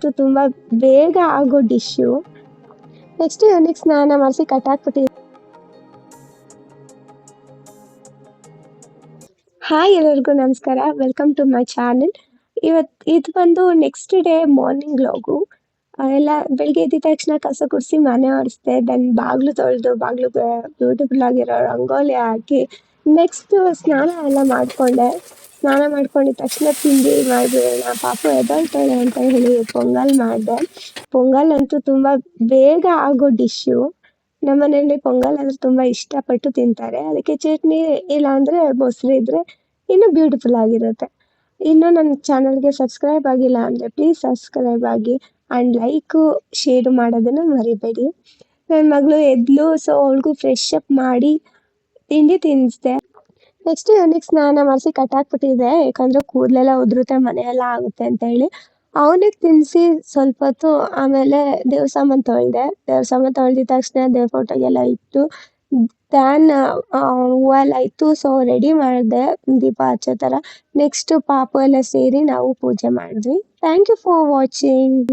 ಅಂತೂ ತುಂಬ ಬೇಗ ಆಗೋ ಡಿಶ್ಶು ನೆಕ್ಸ್ಟ್ ಇವನಿಗೆ ಸ್ನಾನ ಮಾಡಿಸಿ ಕಟ್ಟಾಕ್ಬಿಟ್ಟು ಹಾಯ್ ಎಲ್ಲರಿಗೂ ನಮಸ್ಕಾರ. ವೆಲ್ಕಮ್ ಟು ಮೈ ಚಾನೆಲ್ ಇವತ್ತು ಇದು ಬಂದು ನೆಕ್ಸ್ಟ್ ಡೇ ಮಾರ್ನಿಂಗ್ ಲಾಗು ಎಲ್ಲ ಬೆಳಿಗ್ಗೆ ಎದ್ದ ತಕ್ಷಣ ಕಸ ಕುಡಿಸಿ ಮನೆ ಒರೆಸ್ದೆ ದೆನ್ ಬಾಗಿಲು ತೊಳೆದು, ಬಾಗಿಲು ಬ್ಯೂಟಿಫುಲ್ ಆಗಿರೋ ರಂಗೋಲಿ ಹಾಕಿ ನೆಕ್ಸ್ಟ್ ಸ್ನಾನ ಎಲ್ಲ ಮಾಡಿಕೊಂಡೆ. ಸ್ನಾನ ಮಾಡ್ಕೊಂಡಿದ್ದ ತಕ್ಷಣ ತಿಂಡಿ ಮಾಡಿಬಿಡೋಣ ಪಾಪ ಎದ್ದೇಳ್ತಾಳೆ ಅಂತ ಹೇಳಿ ಪೊಂಗಲ್ ಮಾಡಿದೆ. ಪೊಂಗಲ್ ಅಂತೂ ತುಂಬ ಬೇಗ ಆಗೋ ಡಿಶ್ಶು ನಮ್ಮನೆಯಲ್ಲಿ ಪೊಂಗಲ್ ಅಂದರೆ ತುಂಬ ಇಷ್ಟಪಟ್ಟು ತಿಂತಾರೆ. ಅದಕ್ಕೆ ಚಟ್ನಿ ಇಲ್ಲಾಂದರೆ ಮೊಸರು ಇದ್ದರೆ ಇನ್ನೂ ಬ್ಯೂಟಿಫುಲ್ ಆಗಿರುತ್ತೆ. ಇನ್ನು ನನ್ನ ಚಾನಲ್ಗೆ ಸಬ್ಸ್ಕ್ರೈಬ್ ಆಗಿಲ್ಲ ಅಂದರೆ ಪ್ಲೀಸ್ ಸಬ್ಸ್ಕ್ರೈಬ್ ಆಗಿ ಆ್ಯಂಡ್ ಲೈಕು ಶೇರ್ ಮಾಡೋದನ್ನು ಮರಿಬೇಡಿ. ನನ್ನ ಮಗಳು ಎದ್ಲು ಸೊ ಅವಳಿಗೂ ಫ್ರೆಶ್ ಅಪ್ ಮಾಡಿ ತಿಂಡಿ ತಿನ್ನಿಸ್ದೆ. ನೆಕ್ಸ್ಟ್ ಇವನಿಗೆ ಸ್ನಾನ ಮಾಡಿಸಿ ಕಟ್ಟಾಕ್ಬಿಟ್ಟಿದೆ ಯಾಕಂದ್ರೆ ಕೂದಲೆಲ್ಲ ಉದುರುತ್ತೆ, ಮನೆಯೆಲ್ಲ ಆಗುತ್ತೆ ಅಂತ ಹೇಳಿ ಅವನಿಗೆ ತಿನ್ಸಿ ಸ್ವಲ್ಪ ಹೊತ್ತು ಆಮೇಲೆ ದೇವ್ರ ಸಾಮಾನು ತೊಳೆದೆ. ದೇವ್ರ ಸಾಮಾನು ತೊಳೆದಿದ ತಕ್ಷಣ ದೇವ್ ಫೋಟೋಗೆಲ್ಲ ಇಟ್ಟು ದ್ಯಾನ್ ಹೂವು ಎಲ್ಲ ಇತ್ತು ಸೊ ರೆಡಿ ಮಾಡಿದೆ. ದೀಪ ಹಚ್ಚೋ ಥರ. ನೆಕ್ಸ್ಟ್ ಪಾಪು ಎಲ್ಲ ಸೇರಿ ನಾವು ಪೂಜೆ ಮಾಡಿದ್ವಿ. Thank you for watching